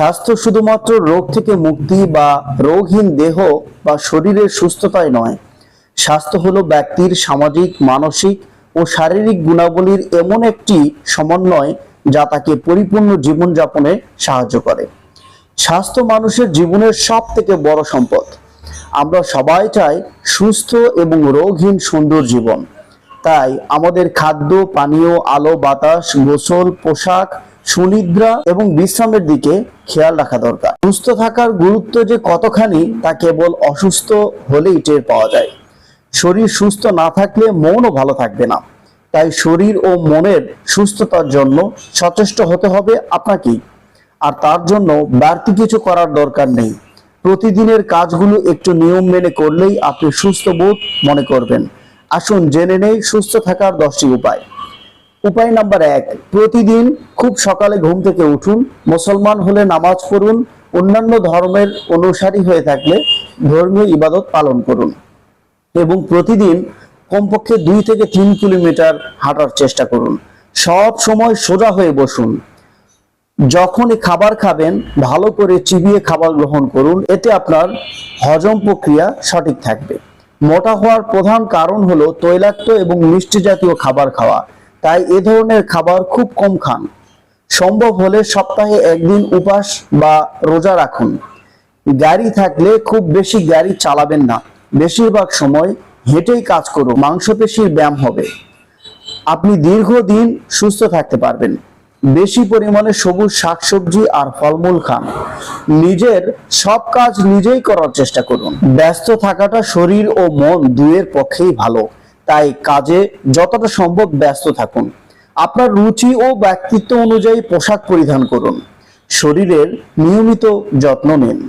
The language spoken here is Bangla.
স্বাস্থ্য শুধুমাত্র রোগ থেকে মুক্তি বা রোগহীন দেহ বা শরীরের সুস্থতাই নয়। স্বাস্থ্য হলো ব্যক্তির সামাজিক, মানসিক ও শারীরিক গুণাবলীর এমন একটি সমন্বয় যা তাকে পরিপূর্ণ জীবনযাপনে সাহায্য করে। স্বাস্থ্য মানুষের জীবনের সব থেকে বড় সম্পদ। আমরা সবাই চাই সুস্থ এবং রোগহীন সুন্দর জীবন। তাই আমাদের খাদ্য, পানীয়, আলো, বাতাস, গোসল, পোশাক সুনিদ্রা এবং বিশ্রামের দিকে খেয়াল রাখা দরকার। সুস্থ থাকার গুরুত্ব যে কতখানি, তা কেবল অসুস্থ হলেই টের পাওয়া যায়। শরীর সুস্থ না থাকলে মনও ভালো থাকবে না। তাই শরীর ও মনের সুস্থতার জন্য সচেষ্ট হতে হবে আপনাকেই। আর তার জন্য বাড়তি কিছু করার দরকার নেই। প্রতিদিনের কাজগুলো একটু নিয়ম মেনে করলেই আপনি সুস্থ বোধ মনে করবেন। আসুন জেনে নেই সুস্থ থাকার দশটি উপায়। উপায় নাম্বার এক, প্রতিদিন খুব সকালে ঘুম থেকে উঠুন, মুসলমান হলে নামাজ পড়ুন, অন্যান্য ধর্মের অনুসারী হয়ে থাকলে ধর্মীয় ইবাদত পালন করুন। এবং প্রতিদিন কমপক্ষে দুই থেকে তিন কিলোমিটার হাঁটার চেষ্টা করুন। সব সময় সোজা হয়ে বসুন। যখনই খাবার খাবেন, ভালো করে চিবিয়ে খাবার গ্রহণ করুন, এতে আপনার হজম প্রক্রিয়া সঠিক থাকবে। মোটা হওয়ার প্রধান কারণ হলো তৈলাক্ত এবং মিষ্টি জাতীয় খাবার খাওয়া। তাই এ ধরনের খাবার খুব কম খান। সম্ভব হলে সপ্তাহে একদিন উপাস বা রোজা রাখুন। গাড়ি থাকলে খুব বেশি গাড়ি চালাবেন না। বেশিরভাগ সময় হেঁটেই কাজ করুন, মাংসপেশির ব্যায়াম হবে। আপনি দীর্ঘদিন সুস্থ থাকতে পারবেন। বেশি পরিমাণে সবুজ শাকসবজি আর ফলমূল খান। নিজের সব কাজ নিজেই করার চেষ্টা করুন। ব্যস্ত থাকাটা শরীর ও মন দুয়ের পক্ষেই ভালো। তাই কাজে যতটা সম্ভব ব্যস্ত থাকুন। আপনার রুচি ও ব্যক্তিত্ব অনুযায়ী পোশাক পরিধান করুন। শরীরের নিয়মিত যত্ন নিন।